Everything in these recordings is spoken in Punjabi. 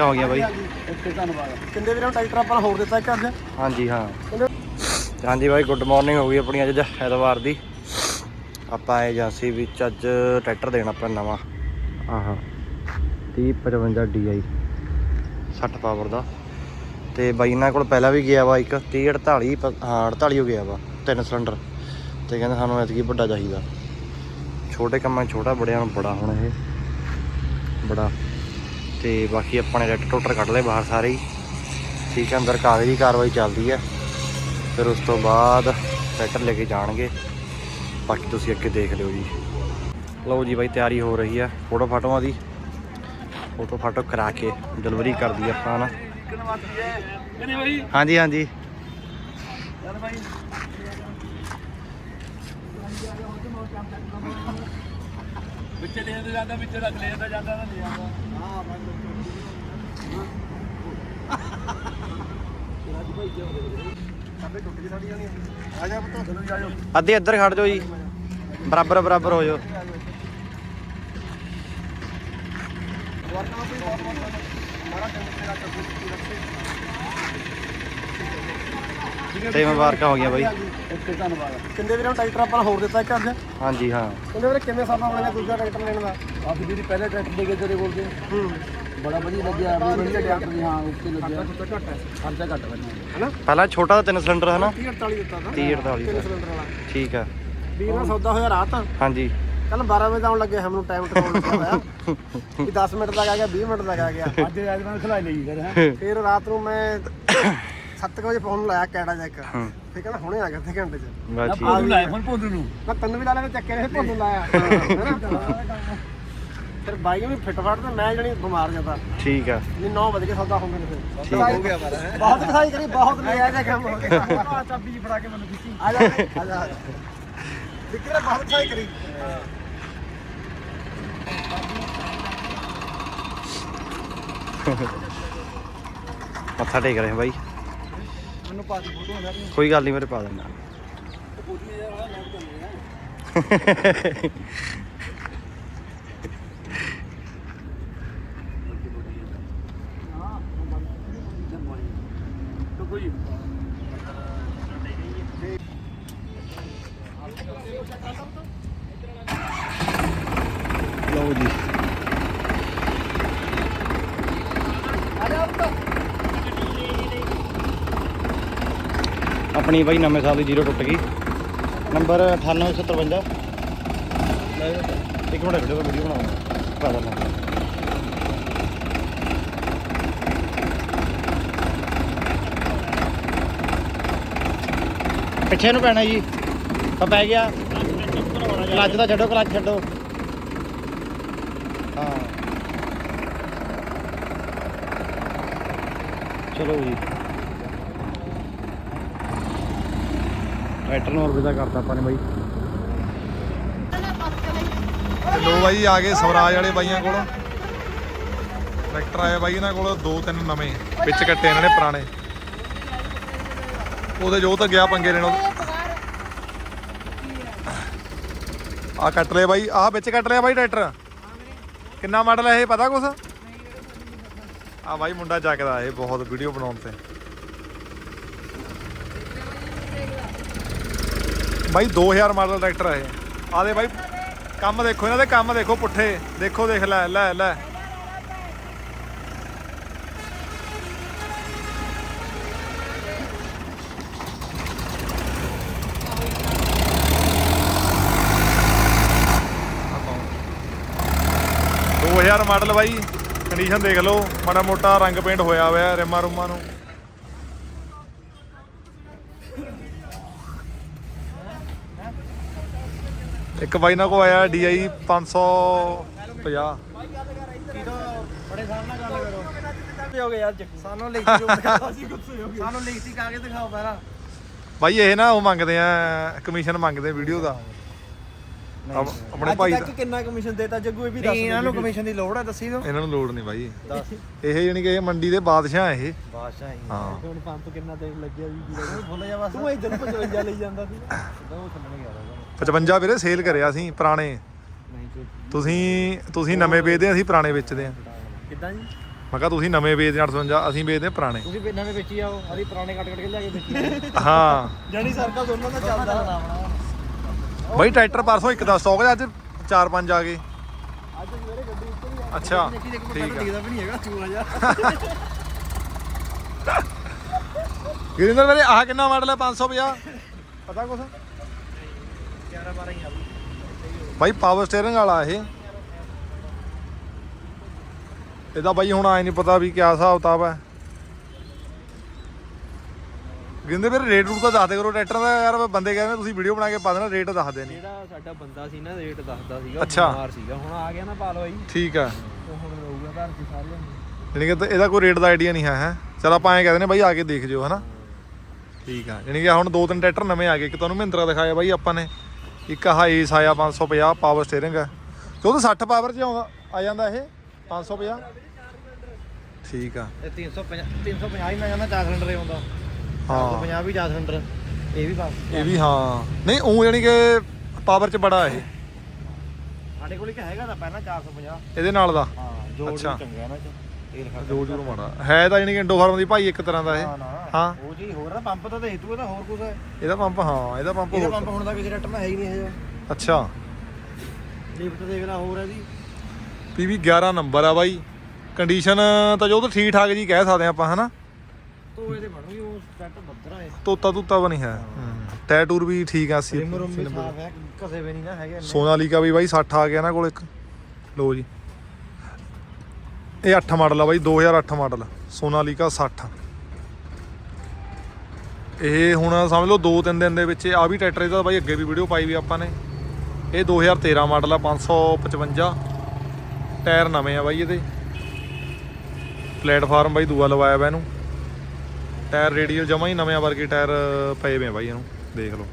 ਮੁਬਾਰਕਾਂ ਹੋ ਗਈਆਂ ਬਾਈ। ਓਕੇ ਧੰਨਵਾਦ। ਕਿੰਨੇ ਵੀਰਾਂ ਨੂੰ ਟਰੈਕਟਰ ਆਪਾਂ ਹੋਰ ਦਿੱਤਾ ਇੱਕ ਅੱਜ? ਹਾਂਜੀ ਹਾਂ। ਹਾਂਜੀ ਬਾਈ ਗੁੱਡ ਮਾਰਨਿੰਗ ਹੋ ਗਈ ਆਪਣੀ ਅੱਜ ਐਤਵਾਰ ਦੀ। ਆਪਾਂ ਏਜੰਸੀ ਵਿੱਚ ਅੱਜ ਟਰੈਕਟਰ ਦੇਣਾ ਆਪਣਾ ਨਵਾਂ। ਆਹਾ 3055 DI 60 ਪਾਵਰ ਦਾ। ਤੇ ਬਾਈ ਇਹਨਾਂ ਕੋਲ ਪਹਿਲਾਂ ਵੀ ਗਿਆ ਵਾ ਇੱਕ। 3048 ਪ- ਹਾਂ 48 ਹੋ ਗਿਆ ਵਾ। ਤਿੰਨ ਸਿਲੰਡਰ। ਤੇ ਕਹਿੰਦੇ ਸਾਨੂੰ ਐਤਕੀ ਵੱਡਾ ਚਾਹੀਦਾ। ਛੋਟੇ ਕੰਮਾਂ ਛੋਟਾ ਬੜਿਆਂ ਨੂੰ ਬੜਾ ਹੁਣ ਇਹ। ਬੜਾ। ਤੇ ਬਾਕੀ ਆਪਾਂ ਨੇ ਰੈਟ ਟੋਟਰ ਕੱਢ ਲਏ ਬਾਹਰ ਸਾਰੇ ਹੀ। ਠੀਕ ਹੈ, ਅੰਦਰ ਕਾਗਜ਼ੀ ਕਾਰਵਾਈ ਚੱਲਦੀ ਹੈ। ਫਿਰ ਉਸ ਤੋਂ ਬਾਅਦ ਟਰੈਕਟਰ ਲੈ ਕੇ ਜਾਣਗੇ। ਬਾਕੀ ਤੁਸੀਂ ਅੱਗੇ ਦੇਖ ਲਿਓ ਜੀ। ਲਓ ਜੀ ਬਾਈ, ਤਿਆਰੀ ਹੋ ਰਹੀ ਹੈ ਫੋਟੋ ਫਾਟੋਆਂ ਦੀ। ਫੋਟੋ ਫਾਟੋ ਕਰਾ ਕੇ ਡਿਲੀਵਰੀ ਕਰ ਦਈ ਆਪਾਂ ਨਾ। ਹਾਂਜੀ ਹਾਂਜੀ। ਚੱਲ ਬਾਈ ਵਿੱਚੇ ਦੇ ਦੇ ਜਾਂਦਾ ਵਿੱਚੇ ਰੱਖ ਲੈ ਜਾਂਦਾ ਜਾਂਦਾ ਨਾ ਨਹੀਂ ਆਉਂਦਾ ਹਾਂ ਟੁੱਟ ਗਈ ਸਾਡੀ ਜਾਨੀ ਆ ਜਾ ਪੁੱਤ। ਚਲੋ ਜਾਇਓ ਅੱਧੇ ਇੱਧਰ ਖੜ ਜਾਓ ਜੀ। ਬਰਾਬਰ ਬਰਾਬਰ ਹੋ ਜਾਓ। ਵਾਰਨਾ ਕੋਈ ਬਹੁਤ ਬਹੁਤ ਮਾਰਾ ਟੈਂਸ਼ਨ ਤੇਰਾ ਚੱਲੂ ਰੱਖੇ। ਤੇ ਮੁਬਾਰਕਾਂ ਹੋ ਗਈਆਂ ਬਾਈ। ਓਕੇ ਧੰਨਵਾਦ। ਕਿੰਨੇ ਵੀਰਾਂ ਨੂੰ ਟਰੈਕਟਰ ਆਪਾਂ ਨੂੰ ਹੋਰ ਦਿੱਤਾ ਇੱਕ ਅੱਜ ਹਾਂਜੀ ਹਾਂ। ਕਹਿੰਦੇ ਵੀਰੇ ਕਿਵੇਂ ਸਾਡਾ ਬਣਿਆ ਦੂਜਾ ਟਰੈਕਟਰ ਲੈਣ ਦਾ? ਆਪ ਜਿਹੜੀ ਪਹਿਲੇ ਟਰੈਕਟਰ ਦੇ ਕੇ ਤੇਰੇ ਕੋਲ ਤੇ ਹੂੰ। ਬੜਾ ਵਧੀਆ ਲੱਗਿਆ ਵਧੀਆ ਟਰੈਕਟਰ ਦੀ ਹਾਂ ਉੱਤੇ ਲੱਗਿਆ। ਖਰਚਾ ਘੱਟ ਹੈ। ਖਰਚਾ ਘੱਟ ਹੈ। ਹੈਨਾ? ਪਹਿਲਾਂ ਛੋਟਾ ਤਿੰਨ ਸਿਲੰਡਰ ਹੈ ਨਾ 30 48 ਦਿੱਤਾ ਤਾਂ। 30 48 ਤਿੰਨ ਦਾ। ਸਿਲੰਡਰ ਵਾਲਾ। ਠੀਕ ਆ। ਵੀਰ ਨਾਲ ਸੌਦਾ ਹੋਇਆ ਰਾਤ? ਹਾਂਜੀ। ਕੱਲ 12 ਵਜੇ ਆਉਣ ਲੱਗੇ ਹਮ ਨੂੰ ਟਾਈਮ ਟਕਾਉਣ ਲੱਗਿਆ ਹੋਇਆ। ਵੀ 10 ਮਿੰਟ ਤੱਕ ਆ ਗਿਆ 20 ਮਿੰਟ ਤੱਕ ਆ ਗਿਆ। ਅੱਜ ਅੱਜ ਮੈਂ ਖਿਲਾਈ ਲਈ ਫਿਰ ਫਿਰ ਰਾਤ ਨੂੰ ਮੈਂ 7 ਵਜੇ ਫੋਨ ਲਾਇਆ ਕੈੜਾ ਜਾ ਇੱਕ ਹੂੰ। ਫਿਰ ਕਹਿੰਦਾ ਹੁਣੇ ਆ ਗਿਆ ਅੱਧੇ ਘੰਟੇ ਚ। ਬਸ ਠੀਕ ਆ ਲਾਇਆ ਫੋਨ ਭੋਂਦੂ ਨੂੰ। ਮੈਂ ਤੈਨੂੰ ਵੀ ਲਾ ਲਿਆ ਚੱਕੇ ਨੇ ਭੋਂਦੂ ਲਾਇਆ। ਹੈਨਾ ਫਿਰ ਬਾਈ ਨੂੰ ਫਿੱਟ ਫੜ ਤੇ ਮੈਂ ਜਣੀ ਬਿਮਾਰ ਜਾਂਦਾ ਠੀਕ ਆ। ਨਹੀਂ 9 ਵਜੇ ਕੇ ਸੌਦਾ ਹੋ ਗਿਆ ਫਿਰ ਠੀਕ ਹੋ ਗਿਆ ਪਰ ਬਹੁਤ ਕਸਾਈ ਕਰੀ ਬਹੁਤ ਲਿਆ ਜਾ ਕੰਮ ਹੋ ਗਿਆ। ਆ ਚਾਬੀ ਜੀ ਫੜਾ ਕੇ ਮੈਨੂੰ ਦਿੱਤੀ। ਆ ਜਾ ਆ ਜਾ ਨੇ ਬਹੁਤ ਕਸਾਈ ਕਰੀ। ਮੱਥਾ ਟੇਕ ਰਹੇ ਹਾਂ ਬਾਈ। ਮੈਨੂੰ ਪਾ ਦੀ ਫੋਟੋ ਹੁੰਦਾ ਕੋਈ ਗੱਲ ਨਹੀਂ ਮੇਰੇ ਪਾ ਦਿੰਦਾ ਲਓ ਜੀ ਆਪਣੀ ਬਾਈ ਨਵੇਂ ਸਾਲ ਦੀ ਜ਼ੀਰੋ ਟੁੱਟ ਗਈ। ਨੰਬਰ 9857 ਇੱਕ ਮਿੰਟ ਵੀਡੀਓ ਵੀਡੀਓ ਬਣਾਉਂਗਾ ਪਾ ਦਿੰਦਾ। ਪਿੱਛੇ ਨੂੰ ਪੈਣਾ ਜੀ। ਤਾਂ ਪੈ ਗਿਆ। ਕਲੱਚ ਦਾ ਛੱਡੋ, ਕਲੱਚ ਛੱਡੋ। ਹਾਂ। ਚਲੋ ਜੀ। ਟਰੈਕਟਰ ਨੂੰ ਅਲਵਿਦਾ ਕਰਤਾ ਆਪਾਂ ਨੇ ਬਾਈ? ਲੋ ਬਾਈ, ਆ ਗਏ ਸਵਰਾਜ ਵਾਲੇ ਬਾਈਆਂ ਕੋਲ। ਟਰੈਕਟਰ ਆਏ ਬਾਈ ਇਹਨਾਂ ਕੋਲ, ਦੋ ਤਿੰਨ ਨਵੇਂ, ਵਿੱਚ ਕੱਟੇ ਇਹਨਾਂ ਨੇ ਪੁਰਾਣੇ। ਉਹਦੇ ਜੋ ਤਾਂ ਗਿਆ ਪੰਗੇ ਲੈਣੋਂ ਆ ਕੱਟ ਲਿਆ ਬਾਈ, ਆਹ ਵਿੱਚ ਕੱਟ ਲਿਆ ਬਾਈ ਟਰੈਕਟਰ। ਕਿੰਨਾ ਮਾਡਲ ਹੈ ਇਹ, ਪਤਾ ਕੁਛ? ਆ ਬਾਈ ਮੁੰਡਾ ਚੱਕਦਾ, ਇਹ ਬਹੁਤ ਵੀਡੀਓ ਬਣਾਉਣ ਤੇ। ਬਾਈ 2000 ਮਾਡਲ ਟਰੈਕਟਰ ਹੈ ਇਹ। ਆ ਬਾਈ, ਕੰਮ ਦੇਖੋ, ਇਹਨਾਂ ਦੇ ਕੰਮ ਦੇਖੋ ਪੁੱਠੇ। ਦੇਖੋ, ਦੇਖ, ਲੈ ਲੈ ਲੈ। ਦੋ ਹਜ਼ਾਰ ਮਾਡਲ ਬਾਈ ਕੰਡੀਸ਼ਨ ਦੇਖ ਲਓ। ਮਾੜਾ ਮੋਟਾ ਰੰਗ ਪੇਂਟ ਹੋਇਆ ਹੋਇਆ, ਰਿਮਾਂ ਰੁਮਾਂ ਨੂੰ। ਇੱਕ ਬਾਈ ਨਾਲ ਕੋ ਆਇਆ DI 550 ਬੜੇ ਸਾਲ ਨਾਲ ਗੱਲ ਕਰੋ ਹੋ ਗਏ ਯਾਰ ਸਾਨੂੰ ਲਿਖਤੀ ਜੋ ਦਿਖਾਓ ਅਸੀਂ ਗੁੱਸੇ ਹੋ ਗਏ ਸਾਨੂੰ ਲਿਖਤੀ ਕਾਗਜ਼ ਦਿਖਾਓ ਪਹਿਲਾਂ। ਬਾਈ ਇਹ ਨਾ ਉਹ ਮੰਗਦੇ ਆ ਕਮਿਸ਼ਨ ਮੰਗਦੇ ਵੀਡੀਓ ਦਾ। ਆਪ- ਆਪਣੇ ਭਾਈ ਦਾ। ਕਿੰਨਾ ਕਮਿਸ਼ਨ ਦੇਤਾ ਜੱਗੂ ਇਹ ਵੀ ਦੱਸ ਇਹਨਾਂ ਨੂੰ ਕਮਿਸ਼ਨ ਦੀ ਲੋੜ ਹੈ ਦੱਸੀ ਦੋ ਇਹਨਾਂ ਨੂੰ ਲੋੜ ਨਹੀਂ ਬਾਈ। ਇਹ ਜਾਨੀ ਕਿ ਇਹ ਮੰਡੀ ਦੇ ਬਾਦਸ਼ਾਹ ਇਹ। ਬਾਦਸ਼ਾਹ ਹੀ ਹਾਂ। ਹੁਣ ਪੰਪ ਕਿੰਨਾ ਤੇਲ ਲੱਗਿਆ ਵੀ ਭੁੱਲ ਜਾ ਬਸ। ਤੂੰ ਇਧਰ ਨੂੰ 55 ਲਈ ਜਾਂਦਾ ਸੀ। ਉਹ ਥੱਲੇ ਗਿਆ 55 ਵੀਰੇ ਸੇਲ ਕਰਿਆ ਸੀ ਪੁਰਾਣੇ। ਤੁਸੀਂ ਤੁਸੀਂ ਨਵੇਂ ਵੇਚਦੇ ਆ, ਅਸੀਂ ਪੁਰਾਣੇ ਵੇਚਦੇ ਆ। ਕਿੱਦਾਂ ਜੀ? ਮੈਂ ਕਿਹਾ ਤੁਸੀਂ ਨਵੇਂ ਵੇਚਦੇ 855 ਅਸੀਂ ਵੇਚਦੇ ਪੁਰਾਣੇ। ਤੁਸੀਂ ਵੀ ਨਵੇਂ ਵੇਚੀ ਆਓ ਅਸੀਂ ਪੁਰਾਣੇ ਕੱਟ ਕੱਟ ਕੇ ਲਿਆ ਕੇ ਵੇਚੀ ਹਾਂ। ਜਾਨੀ ਸਰਕਲ ਦੋਨਾਂ ਦਾ ਚੱਲਦਾ। ਬਾਈ ਟਰੈਕਟਰ ਪਰਸੋਂ ਇੱਕ ਦਾ ਸਟਾਕ ਅੱਜ ਚਾਰ ਪੰਜ ਆ ਗਏ। ਅੱਜ ਮੇਰੇ ਗੱਡੀ ਉੱਤੇ ਹੀ ਆ। ਅੱਛਾ ਠੀਕ ਠੀਕ ਆ। ਦਿਖਦਾ ਵੀ ਨਹੀਂ ਹੈਗਾ ਚੂਹਾ ਜਿਹਾ। ਗਿਰਿੰਦਰ ਵੀਰੇ ਆਹ ਕਿੰਨਾ ਮਾਡਲ ਹੈ 550 ਪਤਾ ਕੁਛ? 11 12 ਹੀ ਆ ਬਾਈ ਪਾਵਰ ਸਟੀਅਰਿੰਗ ਵਾਲਾ ਇਹ। ਇਹਦਾ ਬਾਈ ਹੁਣ ਆਏ ਨਹੀਂ ਪਤਾ ਵੀ ਕਿਆ ਹਿਸਾਬ ਕਿਤਾਬ ਹੈ। ਗਿੰਦੇ ਵੀਰੇ ਰੇਟ ਰੂਟ ਤਾਂ ਦੱਸ ਦੇ ਕਰੋ ਟਰੈਕਟਰ ਦਾ ਯਾਰ ਬੰਦੇ ਕਹਿੰਦੇ ਤੁਸੀਂ ਵੀਡੀਓ ਬਣਾ ਕੇ ਪਾ ਦੇਣਾ ਰੇਟ ਦੱਸਦੇ ਨਹੀਂ ਜਿਹੜਾ ਸਾਡਾ ਬੰਦਾ ਸੀ ਨਾ ਰੇਟ ਦੱਸਦਾ ਸੀਗਾ ਅੱਛਾ। ਬਿਮਾਰ ਸੀਗਾ। ਹੁਣ ਆ ਗਿਆ ਨਾ ਪਾ ਲਓ ਜੀ ਠੀਕ ਆ ਉਹ ਹੁਣ ਰਹੂਗਾ ਘਰ ਚ ਸਾਰਿਆਂ ਨੂੰ। ਯਾਨੀ ਕਿ ਇਹਦਾ ਕੋਈ ਰੇਟ ਦਾ ਆਈਡੀਆ ਨਹੀਂ ਹੈ ਹੈ। ਚਲ ਆਪਾਂ ਐਂ ਕਹਿੰਦੇ ਨੇ ਬਾਈ ਆ ਕੇ ਦੇਖ ਜਿਓ ਹਨਾ। ਠੀਕ ਆ। ਯਾਨੀ ਕਿ ਹੁਣ ਦੋ ਤਿੰਨ ਟਰੈਕਟਰ ਨਵੇਂ ਆ ਗਏ। ਇੱਕ ਤੁਹਾਨੂੰ ਮਹਿੰਦਰਾ ਦਿਖਾਇਆ ਬਾਈ ਆਪਾਂ ਨੇ। ਇੱਕ ਆਹ ਏਸ ਆਇਆ 550 ਪਾਵਰ ਸਟੀਅਰਿੰਗ ਹੈ। ਤੇ ਉਹਦਾ 60 ਪਾਵਰ ਚ ਆਉਂਦਾ ਆ ਜਾਂਦਾ ਇਹ 550 ਠੀਕ ਆ। ਇਹ 350 350 ਹੀ ਮੈਂ ਜਾਂਦਾ 4 ਸਿਲੰਡਰ ਹੀ ਆਉਂਦਾ। ਹਾਂ। 50 ਵੀ 4 ਸਿਲੰਡਰ ਇਹ ਵੀ ਬਸ। ਇਹ ਵੀ ਹਾਂ। ਨਹੀਂ ਉਹ ਯਾਨੀ ਕਿ ਪਾਵਰ ਚ ਬੜਾ ਇਹ। ਸਾਡੇ ਕੋਲ ਇੱਕ ਹੈਗਾ ਤਾਂ ਪਹਿਲਾਂ 450 ਇਹਦੇ ਨਾਲ ਦਾ। ਹਾਂ ਜੋੜ ਚੰਗਾ ਨਾ ਚ। ਤੇਲ ਖਰਚ ਜੋ ਜੂਰ ਮਾੜਾ ਹੈ ਤਾਂ ਕਿ ਇੰਡੋ ਫਾਰਮ ਦੀ ਭਾਈ ਇੱਕ ਤਰ੍ਹਾਂ ਦਾ ਇਹ। ਹਾਂ। ਉਹ ਜੀ ਹੋਰ ਨਾ ਪੰਪ ਤਾਂ ਦੇਖ ਤੂੰ ਇਹਦਾ ਹੋਰ ਕੁਝ ਹੈ ਇਹਦਾ ਪੰਪ ਹਾਂ ਇਹਦਾ ਪੰਪ ਇਹਦਾ ਪੰਪ ਹੁਣ ਦਾ ਕਿਸੇ ਨਾਲ ਹੈ ਹੀ ਨਹੀਂ ਇਹ ਅੱਛਾ। ਲਿਫਟ ਦੇਖ ਲੈ ਹੋਰ ਇਹਦੀ ਪੀਵੀ 11 ਨੰਬਰ ਆ ਬਾਈ। ਕੰਡੀਸ਼ਨ ਤਾਂ ਜੋ ਤਾਂ ਠੀਕ ਠਾਕ ਜੀ ਕਹਿ ਸਕਦੇ ਆਪਾਂ ਹਨਾ? ਤੋ ਇਹਦੇ ਬਣੂਗੀ ਉਹ ਟਰੈਕਟਰ ਬੱਦਰਾ ਹੈ ਤੋਤਾ ਤੁੱਤਾ ਵੀ ਨਹੀਂ ਹੈ। ਟਾਇਰ ਟੂਰ ਵੀ ਠੀਕ ਆ ਸੀ ਰਿਮ ਰੁਮ ਵੀ ਸਾਫ਼ ਹੈ ਘਸੇ ਵੀ ਨਹੀਂ ਨਾ ਹੈਗੇ ਇੰਨੇ। ਸੋਨਾਲੀਕਾ ਵੀ ਬਾਈ 60 ਆ ਗਿਆ ਨਾ ਕੋਲ ਇੱਕ। ਲੋ ਜੀ। ਇਹ 8 ਮਾਡਲ ਆ ਬਾਈ 2008 ਮਾਡਲ, ਸੋਨਾਲੀਕਾ 60 ਇਹ ਹੁਣ ਸਮਝ ਲਓ 2-3 ਦਿਨ ਦੇ ਵਿੱਚ ਆ ਵੀ ਟਰੈਕਟਰ ਇਹਦਾ ਬਾਈ, ਅੱਗੇ ਵੀ ਵੀਡੀਓ ਪਾਈ ਵੀ ਆਪਾਂ ਨੇ। ਇਹ 2013 ਮਾਡਲ ਆ 555 ਟਾਇਰ ਨਵੇਂ ਆ ਬਾਈ ਇਹਦੇ। ਪਲੇਟਫਾਰਮ ਬਾਈ ਦੂਆ ਲਵਾਇਆ ਵਾ ਇਹਨੂੰ। ਟਾਇਰ ਰੇਡੀਅਲ ਜਮਾ ਹੀ ਨਵੇਂ ਵਰਗੇ ਟਾਇਰ ਪਏ ਵੇ ਆ ਬਾਈ ਇਹਨੂੰ, ਦੇਖ ਲਓ।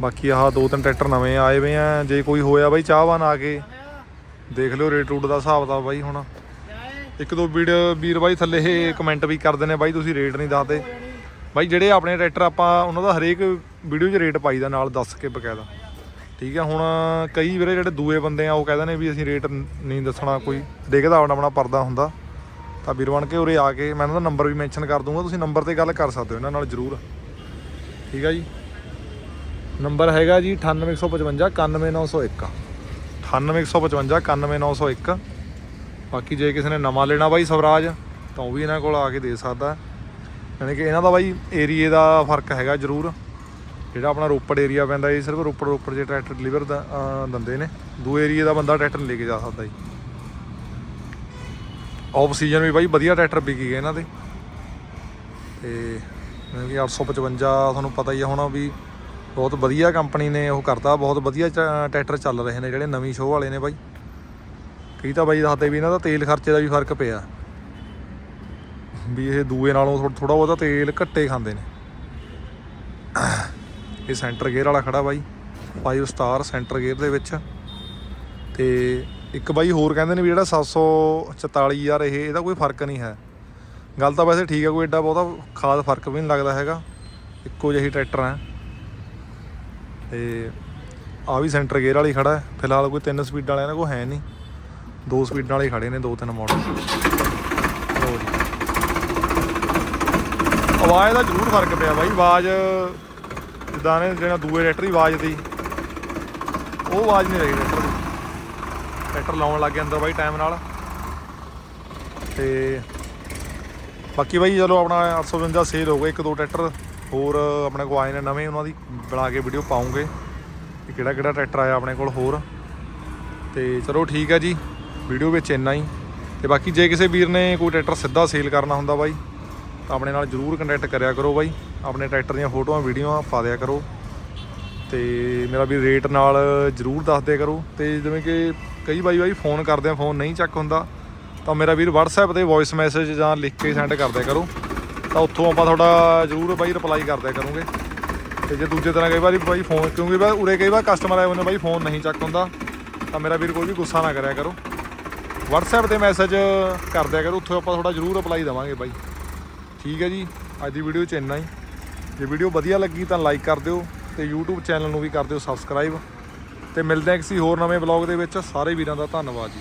ਬਾਕੀ ਆਹ ਦੋ ਤਿੰਨ ਟਰੈਕਟਰ ਨਵੇਂ ਆਏ ਵੇ ਆ, ਜੇ ਕੋਈ ਹੋਇਆ ਬਾਈ ਚਾਹਵਾਨ ਆ ਕੇ। ਦੇਖ ਲਿਓ ਰੇਟ ਰੂਟ ਦਾ ਹਿਸਾਬ ਦਾ ਬਾਈ ਹੁਣ। ਇੱਕ ਦੋ ਵੀਡੀਓ ਵੀਰ ਬਾਈ ਥੱਲੇ ਇਹ ਕਮੈਂਟ ਵੀ ਕਰਦੇ ਨੇ, ਬਾਈ ਤੁਸੀਂ ਰੇਟ ਨਹੀਂ ਦੱਸਦੇ। ਬਾਈ ਜਿਹੜੇ ਆਪਣੇ ਟਰੈਕਟਰ ਆਪਾਂ, ਉਹਨਾਂ ਦਾ ਹਰੇਕ ਵੀਡੀਓ 'ਚ ਰੇਟ ਪਾਈਦਾ ਨਾਲ ਦੱਸ ਕੇ ਬਕਾਇਦਾ। ਠੀਕ ਹੈ ਹੁਣ ਕਈ ਵੀਰੇ ਜਿਹੜੇ ਦੂਏ ਬੰਦੇ ਆ, ਉਹ ਕਹਿੰਦੇ ਨੇ ਵੀ ਅਸੀਂ ਰੇਟ ਨਹੀਂ ਦੱਸਣਾ ਕੋਈ। ਦੇਖਦਾ ਆਪਣਾ ਆਪਣਾ ਪਰਦਾ ਹੁੰਦਾ। ਤਾਂ ਵੀਰ ਬਣ ਕੇ ਉਰੇ ਆ ਕੇ ਮੈਂ ਉਹਨਾਂ ਦਾ ਨੰਬਰ ਵੀ ਮੈਂਸ਼ਨ ਕਰ ਦੂੰਗਾ, ਤੁਸੀਂ ਨੰਬਰ ਤੇ ਗੱਲ ਕਰ ਸਕਦੇ ਹੋ ਇਹਨਾਂ ਨਾਲ ਜਰੂਰ। ਠੀਕ ਆ ਜੀ। ਨੰਬਰ ਹੈਗਾ ਜੀ 98155 91901 98155 91901 ਬਾਕੀ ਜੇ ਕਿਸੇ ਨੇ ਨਵਾਂ ਲੈਣਾ ਬਾਈ ਸਵਰਾਜ, ਤਾਂ ਉਹ ਵੀ ਇਹਨਾਂ ਕੋਲ ਆ ਕੇ ਦੇ ਸਕਦਾ। ਯਾਨੀ ਕਿ ਇਹਨਾਂ ਦਾ ਬਾਈ ਏਰੀਏ ਦਾ ਫ਼ਰਕ ਹੈਗਾ ਜ਼ਰੂਰ। ਜਿਹੜਾ ਆਪਣਾ ਰੋਪੜ ਏਰੀਆ ਪੈਂਦਾ ਇਹ ਸਿਰਫ ਰੋਪੜ ਰੋਪੜ ਜੇ ਟਰੈਕਟਰ ਡਿਲੀਵਰ ਦਿੰਦੇ ਨੇ। ਦੂ ਏਰੀਏ ਦਾ ਬੰਦਾ ਟਰੈਕਟਰ ਲੈ ਕੇ ਜਾ ਸਕਦਾ ਜੀ। ਆਫ ਸੀਜ਼ਨ ਵੀ ਬਾਈ ਵਧੀਆ ਟਰੈਕਟਰ ਵਿਕੀ ਗਏ ਇਹਨਾਂ ਦੇ। ਤੇ ਜਿਵੇਂ ਕਿ 855 ਤੁਹਾਨੂੰ ਪਤਾ ਹੀ ਆ ਹੁਣ ਵੀ ਬਹੁਤ ਵਧੀਆ ਕੰਪਨੀ ਨੇ, ਉਹ ਕਰਤਾ, ਬਹੁਤ ਵਧੀਆ ਚ- ਟਰੈਕਟਰ ਚੱਲ ਰਹੇ ਨੇ ਜਿਹੜੇ ਨਵੀਂ ਸ਼ੋਅ ਵਾਲੇ ਨੇ ਬਾਈ। ਕਈ ਤਾਂ ਬਾਈ ਦੱਸਦੇ ਵੀ ਇਹਨਾਂ ਦਾ ਤੇਲ ਖਰਚੇ ਦਾ ਵੀ ਫ਼ਰਕ ਪਿਆ। ਵੀ ਇਹ ਦੂਏ ਨਾਲੋਂ ਥੋੜਾ ਬਹੁਤਾ ਤੇਲ ਘੱਟੇ ਖਾਂਦੇ ਨੇ। ਇਹ ਸੈਂਟਰ ਗੇਅਰ ਵਾਲਾ ਖੜਾ ਬਾਈ 5 ਸਟਾਰ ਸੈਂਟਰ ਗੇਅਰ ਦੇ ਵਿੱਚ। ਤੇ ਇੱਕ ਬਾਈ ਹੋਰ ਕਹਿੰਦੇ ਨੇ ਵੀ ਜਿਹੜਾ 744 ਯਾਰ ਇਹ, ਇਹਦਾ ਕੋਈ ਫ਼ਰਕ ਨਹੀਂ ਹੈ। ਗੱਲ ਤਾਂ ਵੈਸੇ ਠੀਕ ਹੈ ਕੋਈ ਐਡਾ ਬਹੁਤਾ ਖਾਸ ਫ਼ਰਕ ਵੀ ਨਹੀਂ ਲੱਗਦਾ ਹੈਗਾ। ਇੱਕੋ ਜਿਹੀ ਟਰੈਕਟਰ ਹੈ। ਤੇ ਆ ਵੀ ਸੈਂਟਰ ਗੇਅਰ ਵਾਲੀ ਖੜਾ ਹੈ। ਫਿਲਹਾਲ ਕੋਈ ਤਿੰਨ ਸਪੀਡ ਇਹਨਾਂ ਕੋਲ ਹੈ ਨਹੀਂ। ਦੋ ਸਪੀਡ ਵਾਲੇ ਖੜੇ ਨੇ ਦੋ ਤਿੰਨ ਮਾਡਲ ਲਓ ਜੀ। ਆਵਾਜ਼ ਦਾ ਜ਼ਰੂਰ ਫ਼ਰਕ ਪਿਆ ਬਾਈ, ਆਵਾਜ਼ ਜਿੱਦਾਂ ਨੇ ਜਿਹੜਾ ਦੂਏ ਟਰੈਕਟਰ ਦੀ ਆਵਾਜ਼ ਦੀ ਉਹ ਆਵਾਜ਼ ਨਹੀਂ ਰਹੀ ਟਰੈਕਟਰ ਦੀ। ਟਰੈਕਟਰ ਲਾਉਣ ਲੱਗ ਗਿਆ ਅੰਦਰ ਬਾਈ ਟਾਈਮ ਨਾਲ। ਤੇ ਬਾਕੀ ਬਾਈ ਚਲੋ ਆਪਣਾ 855 ਸੇਲ ਹੋ ਗਿਆ ਇੱਕ ਦੋ ਟਰੈਕਟਰ ਹੋਰ ਆਪਣੇ ਕੋਲ ਆਏ ਨੇ, ਨਵੇਂ ਉਹਨਾਂ ਦੀ ਬਣਾ ਕੇ ਵੀਡੀਓ ਪਾਉਂਗੇ ਕਿ ਕਿਹੜਾ ਕਿਹੜਾ ਟਰੈਕਟਰ ਆਇਆ ਆਪਣੇ ਕੋਲ ਹੋਰ। ਤੇ ਚਲੋ ਠੀਕ ਹੈ ਜੀ ਵੀਡੀਓ ਵਿੱਚ ਇੰਨਾ ਹੀ। ਤੇ ਬਾਕੀ ਜੇ ਕਿਸੇ ਵੀਰ ਨੇ ਕੋਈ ਟਰੈਕਟਰ ਸਿੱਧਾ ਸੇਲ ਕਰਨਾ ਹੁੰਦਾ ਬਾਈ, ਤਾਂ ਆਪਣੇ ਨਾਲ ਜਰੂਰ ਕੰਟੈਕਟ ਕਰਿਆ ਕਰੋ ਬਾਈ। ਆਪਣੇ ਟਰੈਕਟਰ ਦੀਆਂ ਫੋਟੋਆਂ ਵੀਡੀਓਆਂ ਪਾ ਦਿਆ ਕਰੋ। ਤੇ ਮੇਰਾ ਵੀ ਰੇਟ ਨਾਲ ਜਰੂਰ ਦੱਸ ਦਿਆ ਕਰੋ। ਤੇ ਜਿਵੇਂ ਕਿ ਕਈ ਬਾਈ ਬਾਈ ਫੋਨ ਕਰਦੇ ਆ ਫੋਨ ਨਹੀਂ ਚੱਕ ਹੁੰਦਾ, ਤਾਂ ਮੇਰਾ ਵੀਰ WhatsApp ਤੇ ਵੌਇਸ ਮੈਸੇਜ ਜਾਂ ਲਿਖ ਕੇ ਸੈਂਡ ਕਰ ਦਿਆ ਕਰੋ। ਤਾਂ ਉੱਥੋਂ ਆਪਾਂ ਤੁਹਾਡਾ ਜਰੂਰ ਬਾਈ ਰਿਪਲਾਈ ਕਰਦਿਆ ਕਰੂੰਗੇ। ਤੇ ਜੇ ਦੂਜੇ ਤਰ੍ਹਾਂ ਕਈ ਵਾਰੀ ਬਾਈ ਫੋਨ ਕਿਉਂਕਿ ਬਾ ਉਰੇ ਕਈ ਵਾਰ ਕਸਟਮਰ ਆਏ ਹੁੰਦੇ ਬਾਈ ਫੋਨ ਨਹੀਂ ਚੱਕ ਹੁੰਦਾ, ਤਾਂ ਮੇਰਾ ਵੀਰ ਕੋਈ ਵੀ ਗੁੱਸਾ ਨਾ ਕਰਿਆ ਕਰੋ। WhatsApp ਤੇ ਮੈਸੇਜ ਕਰਦਿਆ ਕਰੋ, ਉੱਥੋਂ ਆਪਾਂ ਤੁਹਾਡਾ ਜਰੂਰ ਰਿਪਲਾਈ ਦੇਵਾਂਗੇ ਬਾਈ। ਠੀਕ ਹੈ ਜੀ, ਅੱਜ ਦੀ ਵੀਡੀਓ 'ਚ ਇੰਨਾ ਹੀ। ਜੇ ਵੀਡੀਓ ਵਧੀਆ ਲੱਗੀ ਤਾਂ ਲਾਈਕ ਕਰ ਦਿਓ, ਤੇ YouTube ਚੈਨਲ ਨੂੰ ਵੀ ਕਰ ਦਿਓ ਸਬਸਕ੍ਰਾਈਬ ਤੇ ਮਿਲਦੇ ਹਾਂ ਕਿਸੇ ਹੋਰ ਨਵੇਂ ਵਲੌਗ ਦੇ ਵਿੱਚ, ਸਾਰੇ ਵੀਰਾਂ ਦਾ ਧੰਨਵਾਦ ਜੀ।